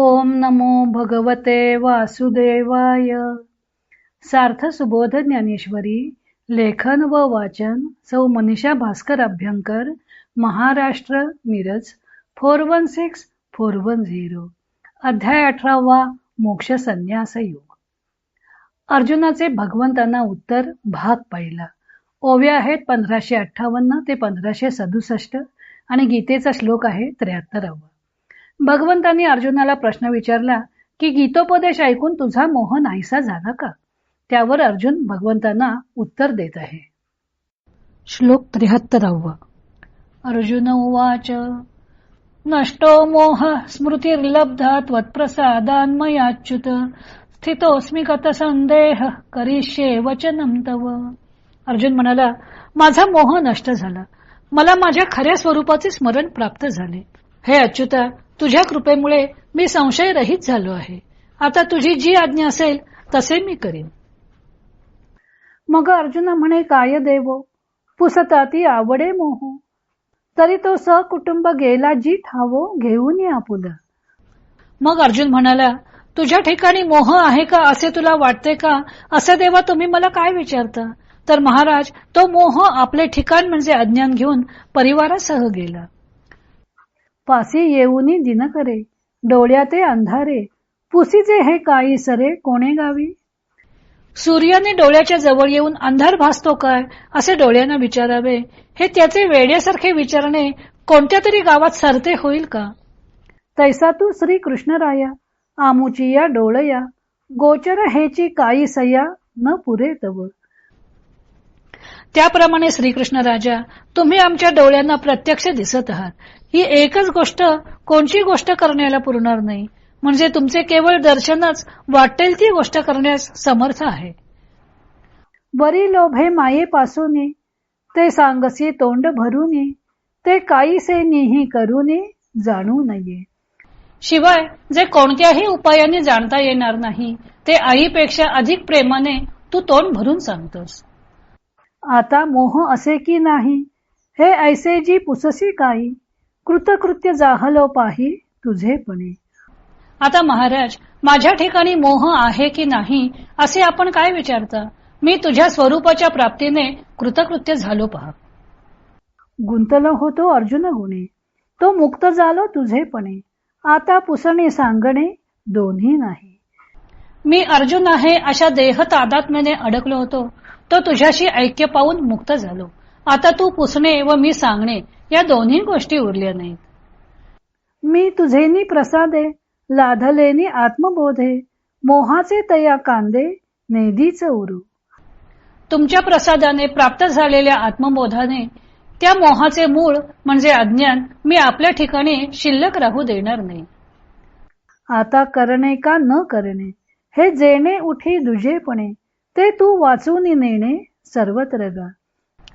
ओम नमो भगवते वासुदेवाय. सार्थ सुबोध ज्ञानेश्वरी लेखन व वाचन सौ Manisha Bhaskar Abhyankar Maharashtra Miraj four one six four one zero. अध्याय अठरावा मोक्ष संन्यास योग. अर्जुनाचे भगवंतांना उत्तर भाग पहिला. ओव्या आहेत पंधराशे अठ्ठावन्न ते पंधराशे सदुसष्ट आणि गीतेचा श्लोक आहे त्र्याहत्तरावा. भगवंतांनी अर्जुनाला प्रश्न विचारला की गीतोपदेश ऐकून तुझा मोह नाहीसा झाला का? त्यावर अर्जुन भगवंतांना उत्तर देत आहे. श्लोक त्र्याहत्तरावा अर्जुन उवाच नष्टो मोह स्मृतिर्लब्धा त्वत्प्रसादान्मयाच्युत स्थितोस्मी संदेह करिष्ये वचनम तव. अर्जुन म्हणाला माझा मोह नष्ट झाला. मला माझ्या खऱ्या स्वरूपाचे स्मरण प्राप्त झाले. हे अच्युता तुझ्या कृपेमुळे मी संशय रहित झालो आहे. आता तुझी जी आज्ञा असेल तसे मी करीन. मग अर्जुना म्हणे काय देव? पुसता ती आवडे मोह. तरी तो सहकुटुंब गेला जी ठावो घेऊन या पुला मग अर्जुन म्हणाला तुझ्या ठिकाणी मोह आहे का? असे तुला वाटते का? असे देवा तुम्ही मला काय विचारता? तर महाराज तो मोह आपले ठिकाण म्हणजे अज्ञान घेऊन परिवारासह गेला. पासी येऊनी दिन करे डोळ्याते अंधारे पुसीचे हे काही सरे कोणे गावी? सूर्याने डोळ्याच्या जवळ येऊन अंधार भासतो काय असे डोळ्यांना विचारावे. हे त्याचे वेड्यासारखे विचारणे कोणत्या तरी गावात सरते होईल का? तैसा तू श्री कृष्णराया आमुची या डोळया गोचर हेची काही सया न पुरे तव त्याप्रमाणे श्रीकृष्ण राजा तुम्ही आमच्या डोळ्यांना प्रत्यक्ष दिसत आहात. ही एकच गोष्ट कोणची गोष्ट करण्याला पुरणार नाही. म्हणजे तुमचे केवळ दर्शनच वाटेल ती गोष्ट करण्यास समर्थ आहे. बरी लोभे मायेपासून ते सांगसी तोंड भरून ते काहीसे निही करून जाणू नये. शिवाय जे कोणत्याही उपायाने जाणता येणार नाही ते आईपेक्षा अधिक प्रेमाने तू तोंड भरून सांगतोस. आता मोह असे की नाही? हे ऐसे जी पुससी काही कृतकृत्य जाहलो पाही तुझेपणे आता महाराज माझ्या ठिकाणी मोह आहे की नाही असे आपण काय विचारता? मी तुझ्या स्वरूपाच्या प्राप्तीने कृतकृत्य झालो पहा. गुंतलो होतो अर्जुन गुणे. तो मुक्त झालो तुझेपणे आता पुसणे सांगणे दोन्ही नाही. मी अर्जुन आहे अशा देह तादात्म्याने अडकलो होतो. तो तुझ्याशी ऐक्य पाहून मुक्त झालो. आता तू पुसणे व मी सांगणे या दोन्ही गोष्टी उरल्या नाहीत. मी तुझेनी प्रसादे लाधलेनी आत्मबोधे मोहाचे तया कांदे नेदीच उरू. तुमच्या प्रसादाने प्राप्त झालेल्या आत्मबोधाने त्या मोहाचे मूळ म्हणजे अज्ञान मी आपल्या ठिकाणी शिल्लक राहू देणार नाही. आता करणे का न करणे हे जेणे उठी दुजेपणे ते तू वाचून नेणे सर्वत्र गा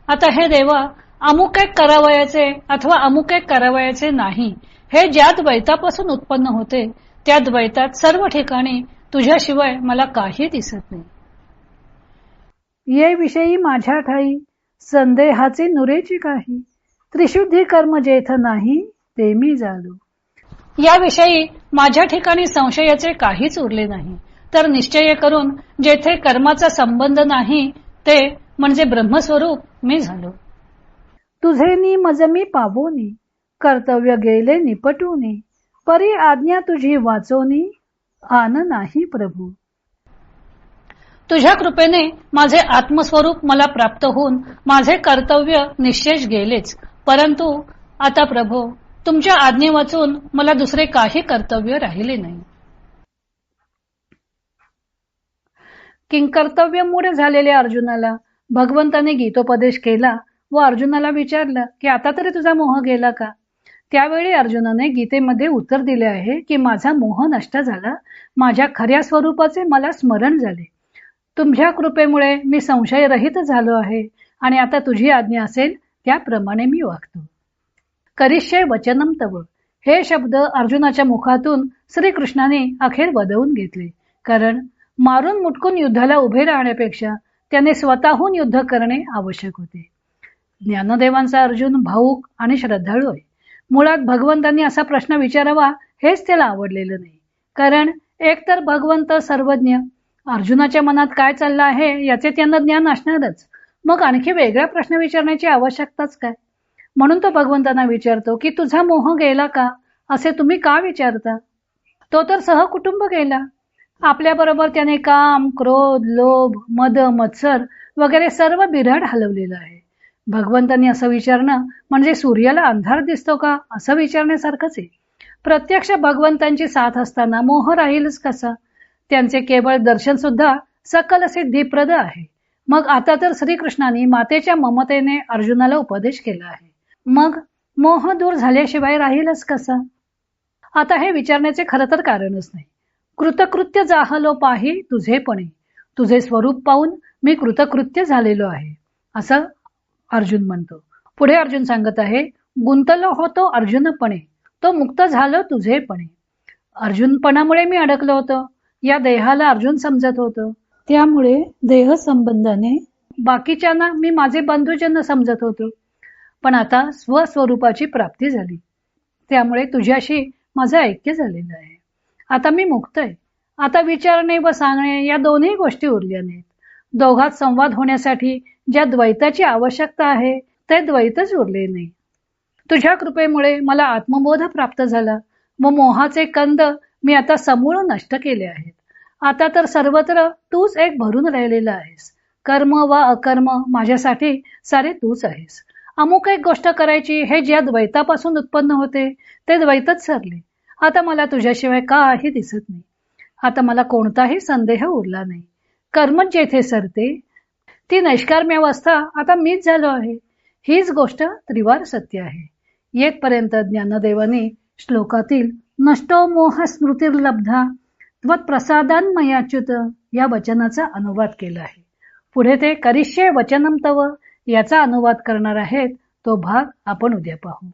आता हे देवा अमुक एक करावयाचे अथवा अमुक एक करावयाचे नाही. हे ज्या द्वैतापासून उत्पन्न होते त्या द्वैतात सर्व ठिकाणी तुझ्याशिवाय मला काही दिसत नाही. ये विषयी माझ्या ठाई संदेहाचे नुरेची काही. त्रिशुद्धी कर्म जेथ नाही ते मी जालो याविषयी माझ्या ठिकाणी संशयाचे काहीच उरले नाही. तर निश्चय करून जेथे कर्माचा संबंध नाही ते म्हणजे ब्रह्मस्वरूप मी झालो. तुझे नि मज मी पावोनी कर्तव्य गेले निपटूनी परी आज्ञा तुझी वाचोनी आन नाही प्रभू. तुझ्या कृपेने माझे आत्मस्वरूप मला प्राप्त होऊन माझे कर्तव्य निश्चेष गेलेच. परंतु आता प्रभू तुमच्या आज्ञे वाचून मला दुसरे काही कर्तव्य राहिले नाही. किंकर्तव्यमुळे झालेल्या अर्जुनाला भगवंताने गीतोपदेश केला व अर्जुनाला विचारलं की आता तरी तुझा मोह गेला का? त्यावेळी अर्जुनाने गीतेमध्ये उत्तर दिले आहे की माझा मोह नष्ट झाला. माझ्या खऱ्या स्वरूपाचे मला स्मरण झाले. तुमच्या कृपेमुळे मी संशयरहित झालो आहे आणि आता तुझी आज्ञा असेल त्याप्रमाणे मी वागतो. करिष्य वचनम तव. हे शब्द अर्जुनाच्या मुखातून श्रीकृष्णाने अखेर वदवून घेतले. कारण मारून मुटकून युद्धाला उभे राहण्यापेक्षा त्याने स्वतःहून युद्ध करणे आवश्यक होते. ज्ञानदेवांचा अर्जुन भाऊक आणि श्रद्धाळू आहे. मुळात भगवंतांनी असा प्रश्न विचारावा हेच त्याला आवडलेलं नाही. कारण एक तर भगवंत सर्वज्ञ अर्जुनाच्या मनात काय चाललं आहे याचे त्यांना ज्ञान असणारच. मग आणखी वेगळा प्रश्न विचारण्याची आवश्यकताच काय? म्हणून तो भगवंतांना विचारतो की तुझा मोह गेला का? असे तुम्ही का विचारता? तो तर सहकुटुंब गेला. आपल्या बरोबर त्याने काम क्रोध लोभ मद मत्सर वगैरे सर्व बिराड हलवलेलं आहे. भगवंतांनी असं विचारणं म्हणजे सूर्याला अंधार दिसतो का असं विचारण्यासारखंच आहे. प्रत्यक्ष भगवंतांची साथ असताना मोह राहीलच कसा? त्यांचे केवळ दर्शन सुद्धा सकल सिद्धीप्रद आहे. मग आता तर श्रीकृष्णाने मातेच्या ममतेने अर्जुनाला उपदेश केला आहे. मग मोह दूर झाल्याशिवाय राहीलच कसा? आता हे विचारण्याचे खरं तर कारणच नाही. कृतकृत्य जाहलो पाही तुझेपणे तुझे स्वरूप पाहून मी कृतकृत्य झालेलो आहे. असं अर्जुन म्हणतो. पुढे अर्जुन सांगत आहे गुंतलो होतो अर्जुनपणे तो मुक्त झालो तुझेपणे अर्जुनपणामुळे मी अडकलो होतो. या देहाला अर्जुन समजत होतो. त्यामुळे देह संबंधाने बाकीच्यांना मी माझे बंधुजन समजत होतो. पण आता स्वस्वरूपाची प्राप्ती झाली. त्यामुळे तुझ्याशी माझं ऐक्य झालेलं आहे. आता मी मुक्त आहे आता विचारणे व सांगणे या दोन्ही गोष्टी उरल्या नाहीत. दोघात संवाद होण्यासाठी ज्या द्वैताची आवश्यकता आहे ते द्वैतच उरले नाही. तुझ्या कृपेमुळे मला आत्मबोध प्राप्त झाला व मोहाचे कंद मी आता समूळ नष्ट केले आहेत. आता तर सर्वत्र तूच एक भरून राहिलेला आहेस. कर्म वा अकर्म माझ्यासाठी सारे तूच आहेस. अमुक एक गोष्ट करायची हे ज्या द्वैतापासून उत्पन्न होते ते द्वैतच सरले. आता मला तुझ्याशिवाय काही दिसत नाही. आता मला कोणताही संदेह उरला नाही. कर्मच जेथे सरते ती नैष्कार्म्य अवस्था आता मीच झालो आहे. हीच गोष्ट त्रिवार सत्य आहे. येतपर्यंत ज्ञानदेवाने श्लोकातील नष्टो मोह स्मृतीर्लब्धा त्वत्प्रसादान्मयाच्युत या वचनाचा अनुवाद केला आहे. पुढे ते करिष्ये वचनम तव याचा अनुवाद करणार आहेत तो भाग आपण उद्या पाहू.